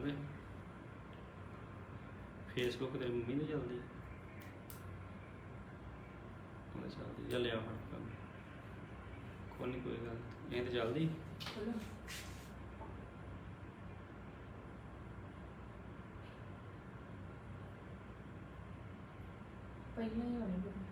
ਚੱਲ ਫੇਸਬੁੱਕ ਤੇ ਮੰਮੀ ਦੀ ਚੱਲਦੀ ਹੈ ਚੱਲਦੀ ਚੱਲ ਲਿਆ ਫੜ ਕੰਮ। ਕੋਈ ਨਹੀਂ ਕੋਈ ਗੱਲ ਇਹ ਤੇ ਚੱਲਦੀ। ਖੋਲੋ ਪਹਿਲਾਂ ਹੀ ਹੋਣੀ।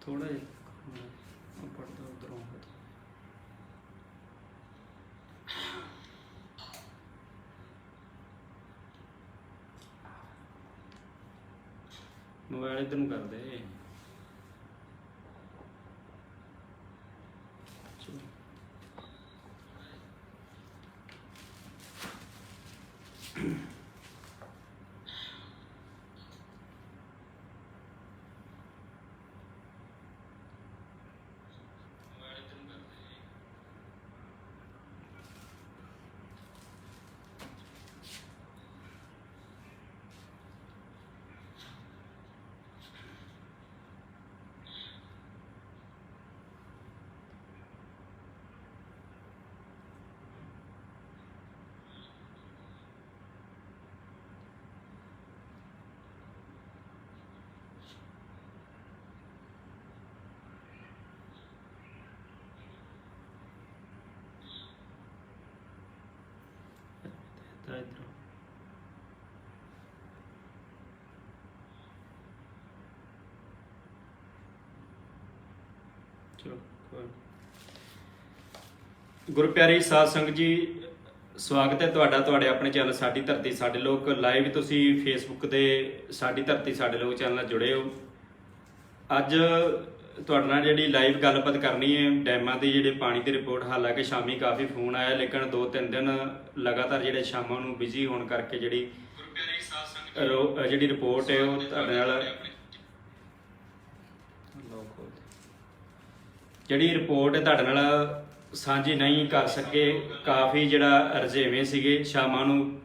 ਥੋੜਾ ਜਿਹਾ ਉਹ ਪੜਦਾ ਉਧਰੋਂ ਮੋਬਾਈਲ ਇਧਰ ਨੂੰ ਕਰਦੇ ਗੁਰਪਿਆਰੀ ਸਾਧ ਸੰਗਤ ਜੀ ਸਵਾਗਤ ਹੈ ਤੁਹਾਡਾ ਤੁਹਾਡੇ ਆਪਣੇ ਚੈਨਲ ਸਾਡੀ ਧਰਤੀ ਸਾਡੇ ਲੋਕ ਲਾਈਵ ਤੁਸੀਂ ਫੇਸਬੁੱਕ ਤੇ ਸਾਡੀ ਧਰਤੀ ਸਾਡੇ ਲੋਕ ਚੈਨਲ ਨਾਲ ਜੁੜੇ ਹੋ। ਅੱਜ ਤੁਹਾਡੇ ਨਾਲ ਜਿਹੜੀ ਲਾਈਵ ਗੱਲਬਾਤ ਕਰਨੀ ਹੈ ਡੈਮਾਂ ਦੀ ਜਿਹੜੇ ਪਾਣੀ ਦੀ ਰਿਪੋਰਟ ਹਾਲਾਂਕਿ ਸ਼ਾਮੀ ਕਾਫੀ ਫੋਨ ਆਇਆ ਲੇਕਿਨ ਦੋ ਤਿੰਨ ਦਿਨ ਲਗਾਤਾਰ ਜਿਹੜੇ ਸ਼ਾਮਾਂ ਨੂੰ ਬਿਜ਼ੀ ਹੋਣ ਕਰਕੇ ਜਿਹੜੀ ਜਿਹੜੀ ਰਿਪੋਰਟ ਹੈ ਉਹ ਤੁਹਾਡੇ ਨਾਲ ਲਓ ਖੋਲ ਦੇ। ਜਿਹੜੀ ਰਿਪੋਰਟ ਤੁਹਾਡੇ ਨਾਲ ਸਾਂਝੀ ਨਹੀਂ ਕਰ ਸਕੇ, ਕਾਫੀ ਜਿਹੜਾ ਰਜੇਵੇਂ ਸੀਗੇ, ਸ਼ਾਮਾਂ ਨੂੰ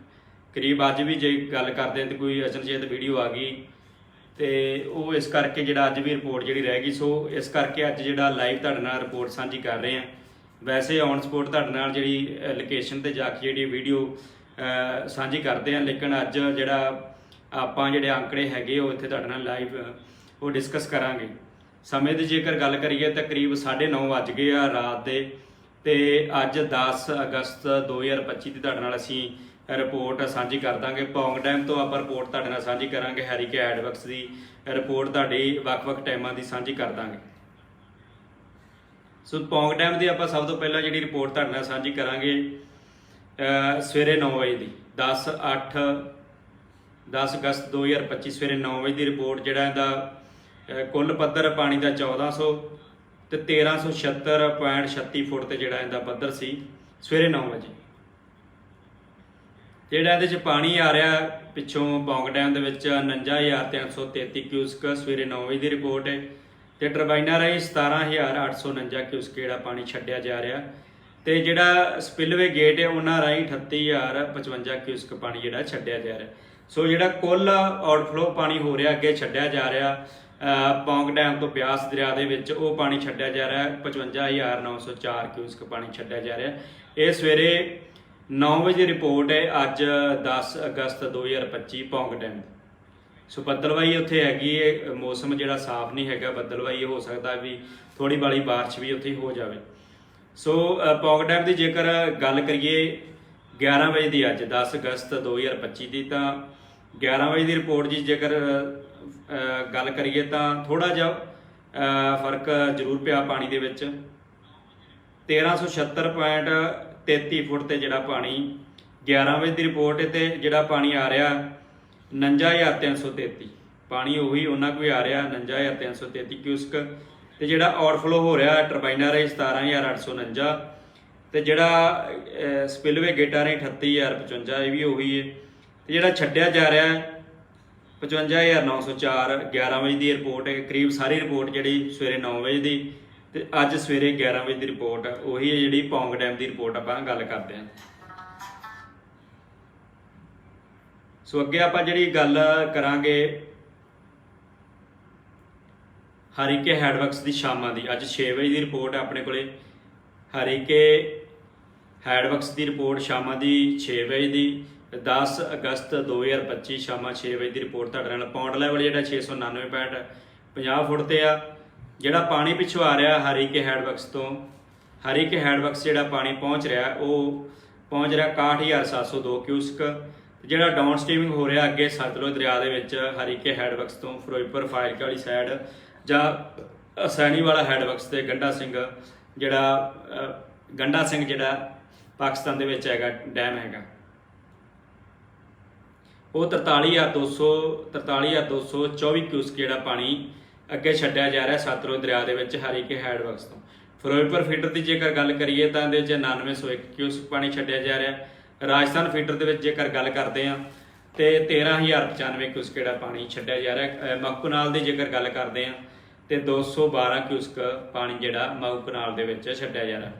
ਕਰੀਬ ਅੱਜ ਵੀ ਜੇ ਗੱਲ ਕਰਦੇ ਹਾਂ ਤੇ ਕੋਈ ਅਚਨਚੇਤ ਵੀਡੀਓ ਆ ਗਈ ਤੇ ਉਹ ਇਸ ਕਰਕੇ ਜਿਹੜਾ ਅੱਜ ਵੀ ਰਿਪੋਰਟ ਜਿਹੜੀ ਰਹਿ ਗਈ, ਸੋ ਇਸ ਕਰਕੇ ਅੱਜ ਜਿਹੜਾ ਲਾਈਵ ਤੁਹਾਡੇ ਨਾਲ ਰਿਪੋਰਟ ਸਾਂਝੀ ਕਰ ਰਹੇ ਹਾਂ। ਵੈਸੇ ਔਨ ਸਪੋਰਟ ਤੁਹਾਡੇ ਨਾਲ ਜਿਹੜੀ ਲੋਕੇਸ਼ਨ ਤੇ ਜਾ ਕੇ ਜਿਹੜੀ ਵੀਡੀਓ ਸਾਂਝੀ ਕਰਦੇ ਹਾਂ, ਲੇਕਿਨ ਅੱਜ ਜਿਹੜਾ ਆਪਾਂ ਜਿਹੜੇ ਅੰਕੜੇ ਹੈਗੇ ਉਹ ਇੱਥੇ ਤੁਹਾਡੇ ਨਾਲ ਲਾਈਵ ਉਹ ਡਿਸਕਸ ਕਰਾਂਗੇ। ਸਮੇਂ ਦੀ ਜੇਕਰ ਗੱਲ ਕਰੀਏ ਤਾਂ ਕਰੀਬ 9:30 ਵੱਜ ਗਏ ਆ ਰਾਤ ਦੇ ਤੇ ਅੱਜ 10 ਅਗਸਤ 2025 ਦੀ ਤੁਹਾਡੇ ਨਾਲ ਅਸੀਂ ਰਿਪੋਰਟ ਸਾਂਝੀ ਕਰ ਦਾਂਗੇ। ਪੌਂਗ ਡੈਮ ਤੋਂ ਆਪਾਂ ਰਿਪੋਰਟ ਤੁਹਾਡੇ ਨਾਲ ਸਾਂਝੀ ਕਰਾਂਗੇ। ਹੈਰੀਕੇ ਐਡਵਰਕਸ ਦੀ ਰਿਪੋਰਟ ਤੁਹਾਡੀ ਵੱਖ-ਵੱਖ ਟਾਈਮਾਂ ਦੀ ਸਾਂਝੀ ਕਰ ਦਾਂਗੇ। ਸੋ ਪੌਂਗ ਡੈਮ ਦੀ ਆਪਾਂ ਸਭ ਤੋਂ ਪਹਿਲਾਂ ਜਿਹੜੀ ਰਿਪੋਰਟ ਤੁਹਾਡੇ ਨਾਲ ਸਾਂਝੀ ਕਰਾਂਗੇ ਸਵੇਰੇ 9 ਵਜੇ ਦੀ 10 8 10 ਅਗਸਤ 2025 ਸਵੇਰੇ 9 ਵਜੇ ਦੀ ਰਿਪੋਰਟ, ਜਿਹੜਾ ਇਹਦਾ ਕੁੱਲ ਪੱਧਰ ਪਾਣੀ ਦਾ 1400 ਤੇ 1376.36 ਫੁੱਟ ਤੇ ਜਿਹੜਾ ਇਹਦਾ ਪੱਧਰ ਸੀ, ਸਵੇਰੇ 9 ਵਜੇ। ਜਿਹੜਾ ਇਹਦੇ ਚ ਪਾਣੀ ਆ ਰਿਹਾ ਪਿੱਛੋਂ ਬੌਂਗ ਡੈਮ ਦੇ ਵਿੱਚ 49333 ਕਿਊਸਕ, ਸਵੇਰੇ 9 ਵਜੇ ਦੀ ਰਿਪੋਰਟ ਹੈ। ਤੇ ਟਰਬਾਈਨਾਂ ਰਾਹੀਂ 17849 ਕਿਊਸਕ ਜਿਹੜਾ ਪਾਣੀ ਛੱਡਿਆ ਜਾ ਰਿਹਾ। ਤੇ ਜਿਹੜਾ ਸਪਿਲਵੇ ਗੇਟ ਹੈ, ਉਹਨਾਂ ਰਾਹੀਂ 38055 ਕਿਊਸਕ ਪਾਣੀ ਜਿਹੜਾ ਛੱਡਿਆ ਜਾ ਰਿਹਾ। ਸੋ ਜਿਹੜਾ ਕੁੱਲ ਆਊਟਫਲੋ ਪਾਣੀ ਹੋ ਰਿਹਾ ਅੱਗੇ ਛੱਡਿਆ ਜਾ ਰਿਹਾ ਅਹ ਪੌਂਗ ਡੈਮ ਤੋਂ ਬਿਆਸ ਦਰਿਆ ਦੇ ਵਿੱਚ ਉਹ ਪਾਣੀ ਛੱਡਿਆ ਜਾ ਰਿਹਾ ਹੈ 55904 ਕਿਊਸਕ ਪਾਣੀ ਛੱਡਿਆ ਜਾ ਰਿਹਾ। ਇਹ ਸਵੇਰੇ 9 ਵਜੇ ਰਿਪੋਰਟ ਹੈ ਅੱਜ 10 ਅਗਸਤ 2025 ਪੌਂਗ ਡੈਮ ਸੋ ਬੱਦਲਵਾਈ ਉੱਥੇ ਹੈਗੀ ਹੈ ਮੌਸਮ ਜਿਹੜਾ ਸਾਫ਼ ਨਹੀਂ ਹੈਗਾ ਬੱਦਲਵਾਈ ਹੋ ਸਕਦਾ ਵੀ ਥੋੜੀ ਬਾਲੀ ਬਾਰਿਸ਼ ਵੀ ਉੱਥੇ ਹੋ ਜਾਵੇ। ਸੋ ਅ, ਪੌਂਗ ਡੈਮ ਦੀ ਜੇਕਰ ਗੱਲ ਕਰੀਏ 11 ਵਜੇ ਦੀ ਅੱਜ 10 ਅਗਸਤ 2025 ਦੀ, ਤਾਂ 11 ਵਜੇ ਦੀ ਰਿਪੋਰਟ ਜੀ, ਜੇਕਰ ਗੱਲ ਕਰੀਏ ਤਾਂ ਥੋੜਾ ਜਿਹਾ ਫ਼ਰਕ ਜ਼ਰੂਰ ਪਿਆ ਪਾਣੀ ਦੇ ਵਿੱਚ। 1376.33 ਫੁੱਟ ਤੇ ਜਿਹੜਾ ਪਾਣੀ 11 ਵਜੇ ਦੀ ਰਿਪੋਰਟ ਤੇ ਜਿਹੜਾ ਪਾਣੀ ਆ ਰਿਹਾ 59333 ਪਾਣੀ ਉਹੀ ਉਹਨਾਂ ਕੋਈ ਆ ਰਿਹਾ 59333 ਕਿਊਸਕ। ਤੇ ਜਿਹੜਾ ਆਊਟਫਲੋ ਹੋ ਰਿਹਾ ਟਰਬਾਈਨਾਂ ਰਾਹੀਂ 17849 ਤੇ ਜਿਹੜਾ ਸਪਿਲਵੇ ਗੇਟਾਂ ਰਾਹੀਂ 38055 ਇਹ ਵੀ ਉਹੀ ਹੈ ਤੇ ਜਿਹੜਾ ਛੱਡਿਆ ਜਾ ਰਿਹਾ ਹੈ 55904 11 ਵਜੇ ਦੀ ਰਿਪੋਰਟ ਹੈ, ਕਰੀਬ ਸਾਰੀ ਰਿਪੋਰਟ ਜਿਹੜੀ ਸਵੇਰੇ 9 ਵਜੇ ਦੀ, ਤੇ ਅੱਜ ਸਵੇਰੇ 11 ਵਜੇ ਦੀ ਰਿਪੋਰਟ ਉਹੀ ਹੈ ਜਿਹੜੀ ਪੌਂਗ ਡੈਮ ਦੀ ਰਿਪੋਰਟ ਆਪਾਂ ਗੱਲ ਕਰਦੇ ਹਾਂ। ਸੋ ਅੱਗੇ ਆਪਾਂ ਜਿਹੜੀ ਗੱਲ ਕਰਾਂਗੇ, ਹਰੀਕੇ ਹੈਡਵਰਕਸ ਦੀ ਸ਼ਾਮਾਂ ਦੀ। ਅੱਜ 6 ਵਜੇ ਦੀ ਰਿਪੋਰਟ ਹੈ ਆਪਣੇ ਕੋਲੇ। ਹਰੀਕੇ ਹੈਡਵਰਕਸ ਦੀ ਰਿਪੋਰਟ ਸ਼ਾਮਾਂ ਦੀ 6 ਵਜੇ ਦੀ 10 ਅਗਸਤ 2025 ਸ਼ਾਮਾਂ 6 ਵਜੇ ਦੀ ਰਿਪੋਰਟ ਤੁਹਾਡੇ ਨਾਲ ਪੌਂਡ ਲੈਵਲ ਜਿਹੜਾ 699.50 ਫੁੱਟ ਤੇ ਆ। ਜਿਹੜਾ ਪਾਣੀ ਪਿੱਛੋਂ ਆ ਰਿਹਾ ਹਰੀਕੇ ਹੈਡਵਰਕਸ ਤੋਂ ਹਰੀਕੇ ਹੈਡਵਰਕਸ ਜਿਹੜਾ ਪਾਣੀ ਪਹੁੰਚ ਰਿਹਾ ਉਹ ਪਹੁੰਚ ਰਿਹਾ 61702 ਕਿਊਸਕ। ਜਿਹੜਾ ਡਾਊਨ ਸਟ੍ਰੀਮਿੰਗ ਹੋ ਰਿਹਾ ਅੱਗੇ ਸਤਲੁਜ ਦਰਿਆ ਦੇ ਵਿੱਚ ਹਰੀਕੇ ਹੈਡਵਰਕਸ ਤੋਂ ਫਿਰੋਜ਼ਪੁਰ ਫਾਇਰਕੇ ਵਾਲੀ ਸਾਈਡ ਜਾਂ ਅਸੈਣੀ ਵਾਲਾ ਹੈਡਵਰਕਸ ਤੇ ਗੰਡਾ ਸਿੰਘ ਜਿਹੜਾ ਅਹ, ਗੰਡਾ ਸਿੰਘ ਜਿਹੜਾ ਪਾਕਿਸਤਾਨ ਦੇ ਵਿੱਚ ਹੈਗਾ, ਡੈਮ ਹੈਗਾ। ਉਹ 43200 43224 ਕਿਊਸਕ ਜਿਹੜਾ ਪਾਣੀ ਅੱਗੇ ਛੱਡਿਆ ਜਾ ਰਿਹਾ ਸਤਲੁਜ ਦਰਿਆ ਦੇ ਵਿੱਚ ਹਰੀਕੇ ਹੈਡਵਰਕਸ ਤੋਂ। ਫਿਰੋਜ਼ਪੁਰ ਫੀਡਰ ਦੀ ਜੇਕਰ ਗੱਲ ਕਰੀਏ ਤਾਂ ਇਹਦੇ ਵਿੱਚ 9901 ਕਿਊਸਕ ਪਾਣੀ ਛੱਡਿਆ ਜਾ ਰਿਹਾ। ਰਾਜਸਥਾਨ ਫੀਡਰ ਦੇ ਵਿੱਚ ਜੇਕਰ ਗੱਲ ਕਰਦੇ ਆ ਤੇ 13095 ਕਿਊਸਕ ਜਿਹੜਾ ਪਾਣੀ ਛੱਡਿਆ ਜਾ ਰਿਹਾ। ਮੱਕੂ ਕਨਾਲ ਦੀ ਜੇਕਰ ਗੱਲ ਕਰਦੇ ਆ ਤੇ 212 ਕਿਊਸਕ ਪਾਣੀ ਜਿਹੜਾ ਮੱਕੂ ਕਨਾਲ ਦੇ ਵਿੱਚ ਛੱਡਿਆ ਜਾ ਰਿਹਾ।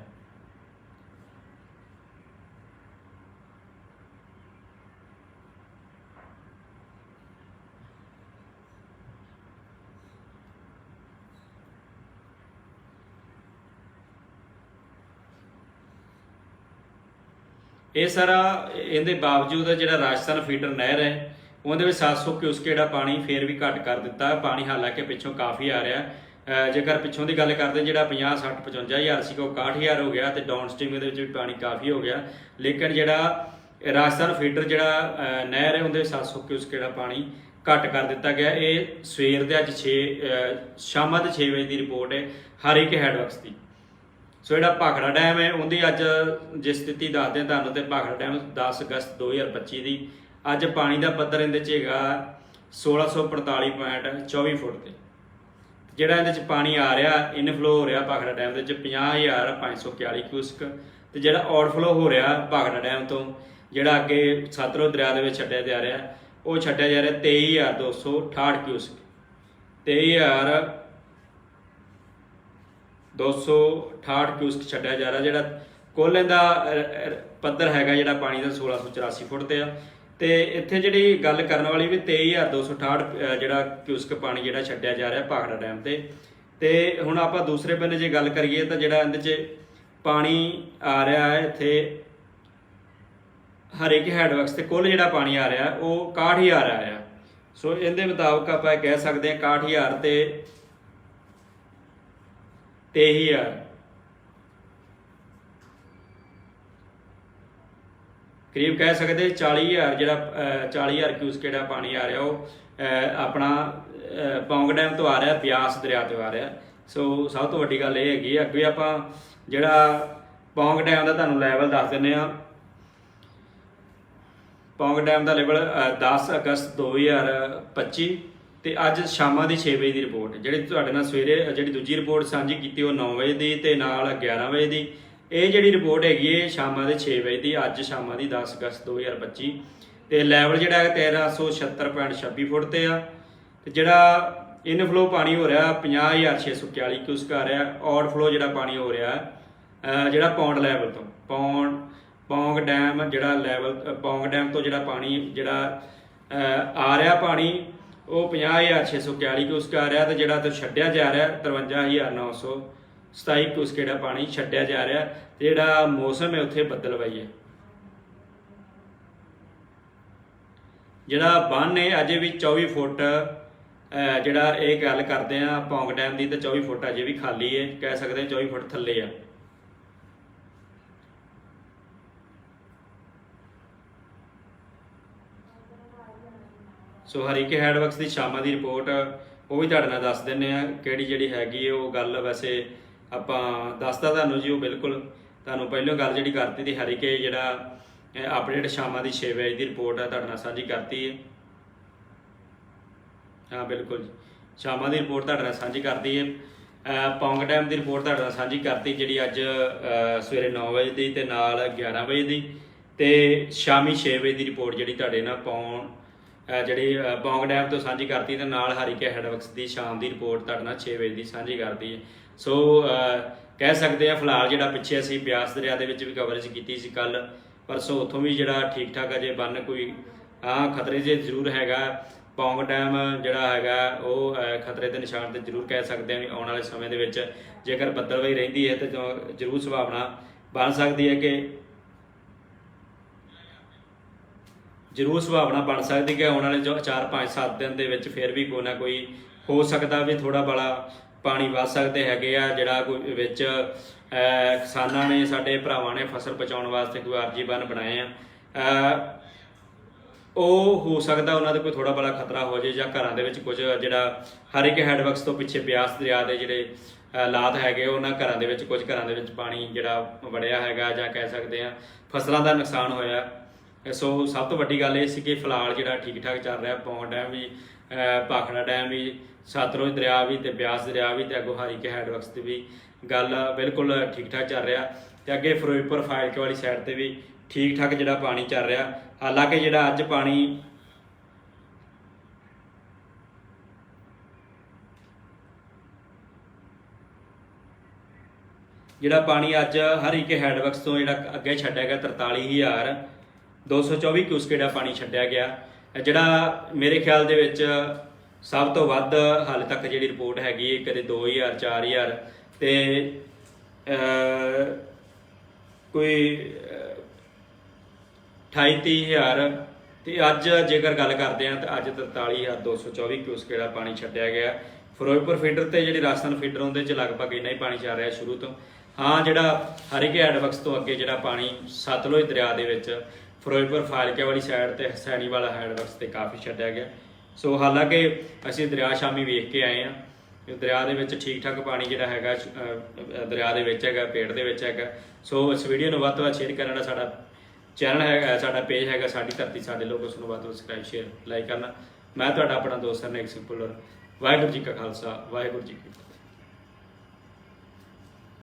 ਇਹ ਸਾਰਾ ਇਹਦੇ ਬਾਵਜੂਦ ਜਿਹੜਾ ਰਾਜਸਥਾਨ ਫੀਡਰ ਨਹਿਰ ਹੈ, ਉਹਦੇ ਵਿੱਚ 700 ਕਿਊਸਕ ਜਿਹੜਾ ਪਾਣੀ ਫੇਰ ਵੀ ਘੱਟ ਕਰ ਦਿੱਤਾ। ਪਾਣੀ ਹਾਲਾਂਕਿ ਪਿੱਛੋਂ ਕਾਫੀ ਆ ਰਿਹਾ। ਜੇਕਰ ਪਿੱਛੋਂ ਦੀ ਗੱਲ ਕਰਦੇ, ਜਿਹੜਾ 50 60 55 ਹਜ਼ਾਰ ਸੀ, ਉਹ 61000 ਹੋ ਗਿਆ ਤੇ ਡਾਊਨ ਸਟ੍ਰੀਮ ਦੇ ਵਿੱਚ ਵੀ ਪਾਣੀ ਕਾਫੀ ਹੋ ਗਿਆ। ਲੇਕਿਨ ਜਿਹੜਾ ਰਾਜਸਥਾਨ ਫੀਡਰ ਜਿਹੜਾ ਨਹਿਰ ਹੈ, ਉਹਦੇ ਵਿੱਚ 700 ਕਿਊਸਕ ਜਿਹੜਾ ਪਾਣੀ ਘੱਟ ਕਰ ਦਿੱਤਾ ਗਿਆ। ਇਹ ਸਵੇਰ ਦੇ ਅੱਜ 6 ਸ਼ਾਮਾਂ ਦੇ 6 ਵਜੇ ਦੀ ਰਿਪੋਰਟ ਹੈ, ਹਰ ਇੱਕ ਹੈਡਵਰਕਸ ਦੀ। ਸੋ ਜਿਹੜਾ ਭਾਖੜਾ ਡੈਮ ਹੈ, ਉਹਦੀ ਅੱਜ ਜੇ ਸਥਿਤੀ ਦੱਸਦੇ ਹਾਂ ਤੁਹਾਨੂੰ ਤੇ ਭਾਖੜਾ ਡੈਮ 10 ਅਗਸਤ 2025 ਦੀ, ਅੱਜ ਪਾਣੀ ਦਾ ਪੱਧਰ ਇਹਦੇ ਚ ਹੈਗਾ 1645.24 ਫੁੱਟ ਤੇ। ਜਿਹੜਾ ਇਹਦੇ ਚ ਪਾਣੀ ਆ ਰਿਹਾ ਇਨਫਲੋ ਹੋ ਰਿਹਾ ਭਾਖੜਾ ਡੈਮ ਦੇ ਵਿੱਚ 50541 ਕਿਊਸਕ ਤੇ ਜਿਹੜਾ ਆਊਟਫਲੋ ਹੋ ਰਿਹਾ ਭਾਖੜਾ ਡੈਮ ਤੋਂ, ਜਿਹੜਾ ਅੱਗੇ ਸਤਲੁਜ ਦਰਿਆ ਦੇ ਵਿੱਚ ਛੱਡਿਆ ਜਾ ਰਿਹਾ, ਉਹ ਛੱਡਿਆ ਜਾ ਰਿਹਾ 23268 ਕਿਊਸਕ 23000 268 ਕਿਊਸਕ ਛੱਡਿਆ ਜਾ ਰਿਹਾ ਜਿਹੜਾ ਕੁੱਲ ਇਹਦਾ ਪੱਧਰ ਹੈਗਾ ਜਿਹੜਾ ਪਾਣੀ ਦਾ 1684 ਫੁੱਟ ਤੇ ਆ। ਤੇ ਇੱਥੇ ਜਿਹੜੀ ਗੱਲ ਕਰਨ ਵਾਲੀ ਵੀ 23268 ਅਹ, ਜਿਹੜਾ ਕਿਊਸਕ ਪਾਣੀ ਜਿਹੜਾ ਛੱਡਿਆ ਜਾ ਰਿਹਾ ਭਾਖੜਾ ਡੈਮ ਤੇ। ਤੇ ਹੁਣ ਆਪਾਂ ਦੂਸਰੇ ਬੰਨੇ ਜੇ ਗੱਲ ਕਰੀਏ ਤਾਂ ਜਿਹੜਾ ਇਹਦੇ 'ਚ ਪਾਣੀ ਆ ਰਿਹਾ ਹੈ ਇੱਥੇ ਹਰੇਕ ਹੈਡਵਰਕਸ ਤੇ ਕੁੱਲ ਜਿਹੜਾ ਪਾਣੀ ਆ ਰਿਹਾ ਉਹ 61000 ਆ ਰਿਹਾ ਸੋ ਇਹਦੇ ਮੁਤਾਬਕ ਆਪਾਂ ਇਹ ਕਹਿ ਸਕਦੇ ਹਾਂ 61000 ਤੇ 23000 ਕਰੀਬ ਕਹਿ ਸਕਦੇ 40000 ਜਿਹੜਾ ਅਹ, 40000 ਕਿਊਸਕ ਜਿਹੜਾ ਪਾਣੀ ਆ ਰਿਹਾ ਉਹ ਆਪਣਾ ਅਹ, ਪੌਂਗ ਡੈਮ ਤੋਂ ਆ ਰਿਹਾ ਬਿਆਸ ਦਰਿਆ ਤੋਂ ਆ ਰਿਹਾ। ਸੋ ਸਭ ਤੋਂ ਵੱਡੀ ਗੱਲ ਇਹ ਹੈਗੀ ਆ ਅੱਗੇ ਆਪਾਂ ਜਿਹੜਾ ਪੌਂਗ ਡੈਮ ਦਾ ਤੁਹਾਨੂੰ ਲੈਵਲ ਦੱਸ ਦਿੰਨੇ ਆ ਪੌਂਗ ਡੈਮ ਦਾ ਲੈਵਲ 10 ਅਗਸਤ 2025 ਤੇ ਅੱਜ ਸ਼ਾਮਾਂ ਦੀ 6 ਵਜੇ ਦੀ ਰਿਪੋਰਟ ਜਿਹੜੀ ਤੁਹਾਡੇ ਨਾਲ ਸਵੇਰੇ, ਜਿਹੜੀ ਦੂਜੀ ਰਿਪੋਰਟ ਸਾਂਝੀ ਕੀਤੀ ਉਹ 9 ਵਜੇ ਦੀ ਤੇ ਨਾਲ 11 ਵਜੇ ਦੀ। ਇਹ ਜਿਹੜੀ ਰਿਪੋਰਟ ਹੈਗੀ ਹੈ ਸ਼ਾਮਾਂ ਦੇ 6 ਵਜੇ ਦੀ, ਅੱਜ ਸ਼ਾਮਾਂ ਦੀ 10 ਅਗਸਤ 2025 ਤੇ ਲੈਵਲ ਜਿਹੜਾ ਹੈ 1376.26 ਫੁੱਟ ਤੇ ਆ। ਤੇ ਜਿਹੜਾ ਇਨਫਲੋ ਪਾਣੀ ਹੋ ਰਿਹਾ 50641 ਕਿਊਸਕ ਆ। ਰਿਹਾ ਆਊਟਫਲੋ ਜਿਹੜਾ ਪਾਣੀ ਹੋ ਰਿਹਾ ਜਿਹੜਾ ਪੌਂਡ ਲੈਵਲ ਤੋਂ ਪੌਂਡ ਪੌਂਗ ਡੈਮ ਜਿਹੜਾ ਲੈਵਲ ਪੌਂਗ ਡੈਮ ਤੋਂ ਜਿਹੜਾ ਪਾਣੀ, ਜਿਹੜਾ ਆ ਰਿਹਾ ਪਾਣੀ ਉਹ 50641 ਕਿਊਸਕ ਆ ਰਿਹਾ ਤੇ ਜਿਹੜਾ ਤੇ ਛੱਡਿਆ ਜਾ ਰਿਹਾ 53927 ਕਿਊਸਕ ਜਿਹੜਾ ਪਾਣੀ ਛੱਡਿਆ ਜਾ ਰਿਹਾ, ਤੇ ਜਿਹੜਾ ਮੌਸਮ ਹੈ ਉੱਥੇ ਬੱਦਲਵਾਈ ਹੈ। ਜਿਹੜਾ ਬੰਨ ਹੈ ਅਜੇ ਵੀ 24 ਫੁੱਟ ਜਿਹੜਾ ਇਹ ਗੱਲ ਕਰਦੇ ਆ ਪੌਂਗ ਡੈਮ ਦੀ, ਤੇ 24 ਫੁੱਟ ਅਜੇ ਵੀ ਖਾਲੀ ਹੈ, ਕਹਿ ਸਕਦੇ ਹਾਂ 24 ਫੁੱਟ ਥੱਲੇ ਆ। ਸੋ ਹਰੀਕੇ ਹੈਡਵਰਕਸ ਦੀ ਸ਼ਾਮਾਂ ਦੀ ਰਿਪੋਰਟ, ਉਹ ਵੀ ਤੁਹਾਡੇ ਨਾਲ ਦੱਸ ਦਿੰਨੇ ਆ ਕਿਹੜੀ ਜਿਹੜੀ ਹੈਗੀ ਹੈ ਉਹ ਗੱਲ ਵੈਸੇ ਆਪਾਂ ਦੱਸਦਾ ਤੁਹਾਨੂੰ ਜੀ ਉਹ ਬਿਲਕੁਲ। ਤੁਹਾਨੂੰ ਪਹਿਲਾਂ ਗੱਲ ਜਿਹੜੀ ਕਰਤੀ ਦੀ ਹਰੀਕੇ ਜਿਹੜਾ ਅਪਡੇਟ ਸ਼ਾਮਾਂ ਦੀ 6 ਵਜੇ ਦੀ ਰਿਪੋਰਟ ਆ, ਤੁਹਾਡੇ ਨਾਲ ਸਾਂਝੀ ਕਰਤੀ ਹੈ। ਹਾਂ, ਬਿਲਕੁਲ ਜੀ। ਸ਼ਾਮਾਂ ਦੀ ਰਿਪੋਰਟ ਤੁਹਾਡੇ ਨਾਲ ਸਾਂਝੀ ਕਰਦੀ ਹੈ। ਪੌਂਗ ਡੈਮ ਦੀ ਰਿਪੋਰਟ ਤੁਹਾਡੇ ਨਾਲ ਸਾਂਝੀ ਕਰਤੀ, ਜਿਹੜੀ ਅੱਜ ਸਵੇਰੇ 9 ਵਜੇ ਦੀ ਤੇ ਨਾਲ 11 ਵਜੇ ਦੀ ਤੇ ਸ਼ਾਮੀ 6 ਵਜੇ ਦੀ ਰਿਪੋਰਟ ਜਿਹੜੀ ਤੁਹਾਡੇ ਨਾਲ ਪੌਂ ਜਿਹੜੀ, ਅਹ ਪੌਂਗ ਡੈਮ ਤੋਂ ਸਾਂਝੀ ਕਰਤੀ ਤੇ ਨਾਲ ਹਰੀਕੇ ਹੈਡਵਰਕਸ ਦੀ ਸ਼ਾਮ ਦੀ ਰਿਪੋਰਟ ਤੁਹਾਡੇ ਨਾਲ 6 ਵਜੇ ਦੀ ਸਾਂਝੀ ਕਰਦੀ ਹੈ ਸੋ ਕਹਿ ਸਕਦੇ ਆ ਫਿਲਹਾਲ ਜਿਹੜਾ ਪਿੱਛੇ ਅਸੀਂ ਬਿਆਸ ਦਰਿਆ ਦੇ ਵਿੱਚ ਵੀ ਕਵਰੇਜ ਕੀਤੀ ਸੀ ਕੱਲ ਪਰਸੋਂ ਉੱਥੋਂ ਵੀ ਜਿਹੜਾ ਠੀਕ ਠਾਕ ਅਜੇ ਬੰਨ ਕੋਈ, ਹਾਂ, ਖਤਰੇ 'ਚ ਜ਼ਰੂਰ ਹੈਗਾ। ਪੌਂਗ ਡੈਮ ਜਿਹੜਾ ਹੈਗਾ, ਉਹ ਖਤਰੇ ਦੇ ਨਿਸ਼ਾਨ ਤੇ ਜ਼ਰੂਰ ਕਹਿ ਸਕਦੇ ਆ ਵੀ ਆਉਣ ਵਾਲੇ ਸਮੇਂ ਦੇ ਵਿੱਚ ਜੇਕਰ ਬੱਦਲਵਾਈ ਰਹਿੰਦੀ ਹੈ ਤੇ ਜ਼ਰੂਰ ਸੰਭਾਵਨਾ ਬਣ ਸਕਦੀ ਹੈ ਕਿ ਜ਼ਰੂਰ ਸੰਭਾਵਨਾ ਬਣ ਸਕਦੀ ਕਿ ਆਉਣ ਵਾਲੇ ਜੋ 4 5 7 ਦਿਨ ਦੇ ਵਿੱਚ ਫਿਰ ਵੀ ਕੋਈ ਨਾ ਕੋਈ ਹੋ ਸਕਦਾ ਵੀ ਥੋੜਾ ਬੜਾ ਪਾਣੀ ਵੱਧ ਸਕਦੇ ਹੈਗੇ ਆ, ਜਿਹੜਾ ਕੋਈ ਵਿੱਚ ਕਿਸਾਨਾਂ ਨੇ ਸਾਡੇ ਭਰਾਵਾਂ ਨੇ ਫਸਲ ਬਚਾਉਣ ਵਾਸਤੇ ਕੋਈ ਆਰਜੀ ਬੰਨ ਬਣਾਏ ਆ। ਉਹ ਹੋ ਸਕਦਾ ਉਹਨਾਂ ਦੇ ਕੋਈ ਥੋੜਾ ਬੜਾ ਖਤਰਾ ਹੋ ਜੇ ਜਾਂ ਘਰਾਂ ਦੇ ਵਿੱਚ ਕੁਝ ਜਿਹੜਾ ਹਰ ਇੱਕ ਹੈਡਵਰਕਸ ਤੋਂ ਪਿੱਛੇ ਬਿਆਸ ਦਰਿਆ ਦੇ ਜਿਹੜੇ ਹਾਲਾਤ ਹੈਗੇ ਉਹਨਾਂ ਘਰਾਂ ਦੇ ਵਿੱਚ ਕੁਝ ਘਰਾਂ ਦੇ ਵਿੱਚ ਪਾਣੀ ਜਿਹੜਾ ਵੜਿਆ ਹੈਗਾ ਜਾਂ ਕਹਿ ਸਕਦੇ ਆ, ਫਸਲਾਂ ਦਾ ਨੁਕਸਾਨ ਹੋਇਆ। ਸੋ ਸਭ ਤੋਂ ਵੱਡੀ ਗੱਲ ਇਹ ਸੀ ਕਿ ਫਿਲਹਾਲ ਜਿਹੜਾ ਠੀਕ ਠਾਕ ਚੱਲ ਰਿਹਾ ਪੌਂਗ ਡੈਮ ਵੀ ਭਾਖੜਾ ਡੈਮ ਵੀ, ਸਤਲੁਜ ਦਰਿਆ ਵੀ ਤੇ ਬਿਆਸ ਦਰਿਆ ਵੀ ਤੇ ਅੱਗੋਂ ਹਰੀਕੇ ਹੈਡਵਰਕਸ ਤੇ ਵੀ ਗੱਲ ਬਿਲਕੁਲ ਠੀਕ ਠਾਕ ਚੱਲ ਰਿਹਾ ਤੇ ਅੱਗੇ ਫਿਰੋਜ਼ਪੁਰ ਫਾਇਲਕੇ ਵਾਲੀ ਸਾਈਡ ਤੇ ਵੀ ਠੀਕ ਠਾਕ ਜਿਹੜਾ ਪਾਣੀ ਚੱਲ ਰਿਹਾ। ਹਾਲਾਂਕਿ ਜਿਹੜਾ ਅੱਜ ਪਾਣੀ ਜਿਹੜਾ ਪਾਣੀ ਅੱਜ ਹਰੀਕੇ ਹੈਡਵਰਕਸ ਤੋਂ ਜਿਹੜਾ ਅੱਗੇ ਛੱਡਿਆ ਗਿਆ 43000 224 ਕਿਊਸਕ ਦਾ ਪਾਣੀ ਛੱਡਿਆ ਗਿਆ। ਜਿਹੜਾ ਮੇਰੇ ਖਿਆਲ ਦੇ ਵਿੱਚ ਸਭ ਤੋਂ ਵੱਧ ਹਾਲੇ ਤੱਕ ਜਿਹੜੀ ਰਿਪੋਰਟ ਹੈਗੀ ਹੈ ਕਦੇ 2000 4000 ਤੇ ਅਹ, ਕੋਈ ਅਹ, 28000 ਤੇ ਅੱਜ ਜੇਕਰ ਗੱਲ ਕਰਦੇ ਹਾਂ ਤਾਂ ਅੱਜ 43224 ਕਿਊਸਕ ਦਾ ਪਾਣੀ ਛੱਡਿਆ ਗਿਆ। ਫਿਰੋਜ਼ਪੁਰ ਫੀਡਰ ਤੇ ਜਿਹੜੀ ਰਾਜਸਥਾਨ ਫੀਡਰ ਉਹਦੇ ਚ ਲਗਭਗ ਇੰਨਾ ਹੀ ਪਾਣੀ ਚੱਲ ਰਿਹਾ ਸ਼ੁਰੂ ਤੋਂ। ਹਾਂ ਜਿਹੜਾ ਹਰੀਕੇ ਹੈਡਵਰਕਸ ਤੋਂ ਅੱਗੇ ਜਿਹੜਾ ਪਾਣੀ ਸਤਲੁਜ ਦਰਿਆ ਦੇ ਵਿੱਚ ਫਿਰੋਜ਼ਪੁਰ ਫਾਜ਼ਿਲਕੇ ਵਾਲੀ ਸਾਈਡ ਤੇ ਹਸੈਣੀ ਵਾਲਾ ਹੈਡਵਰਕਸ ਤੇ ਕਾਫੀ ਛੱਡਿਆ ਗਿਆ। ਸੋ ਹਾਲਾਂਕਿ ਅਸੀਂ ਦਰਿਆ ਸ਼ਾਮੀ ਵੇਖ ਕੇ ਆਏ ਆ ਦਰਿਆ ਦੇ ਵਿੱਚ ਠੀਕ ਠਾਕ ਪਾਣੀ ਜਿਹੜਾ ਹੈਗਾ ਦਰਿਆ ਦੇ ਵਿੱਚ ਹੈਗਾ, ਪੇੜ ਦੇ ਵਿੱਚ ਹੈਗਾ। ਸੋ ਇਸ ਵੀਡੀਓ ਨੂੰ ਵੱਧ ਤੋਂ ਵੱਧ ਸ਼ੇਅਰ ਕਰਨ ਦਾ ਸਾਡਾ ਚੈਨਲ ਹੈਗਾ, ਸਾਡਾ ਪੇਜ ਹੈਗਾ, ਸਾਡੀ ਧਰਤੀ, ਸਾਡੇ ਲੋਕ ਉਸ ਨੂੰ ਵੱਧ ਤੋਂ ਵੱਧ ਸਬਸਕ੍ਰਾਈਬ ਸ਼ੇਅਰ ਲਾਈਕ ਕਰਨਾ। ਮੈਂ ਤੁਹਾਡਾ ਆਪਣਾ ਦੋਸਤ ਹਰਨੇਕ ਸਿੰਘ ਭੁੱਲਰ। ਵਾਹਿਗੁਰੂ ਜੀ ਕਾ ਖਾਲਸਾ, ਵਾਹਿਗੁਰੂ ਜੀ ਕੀ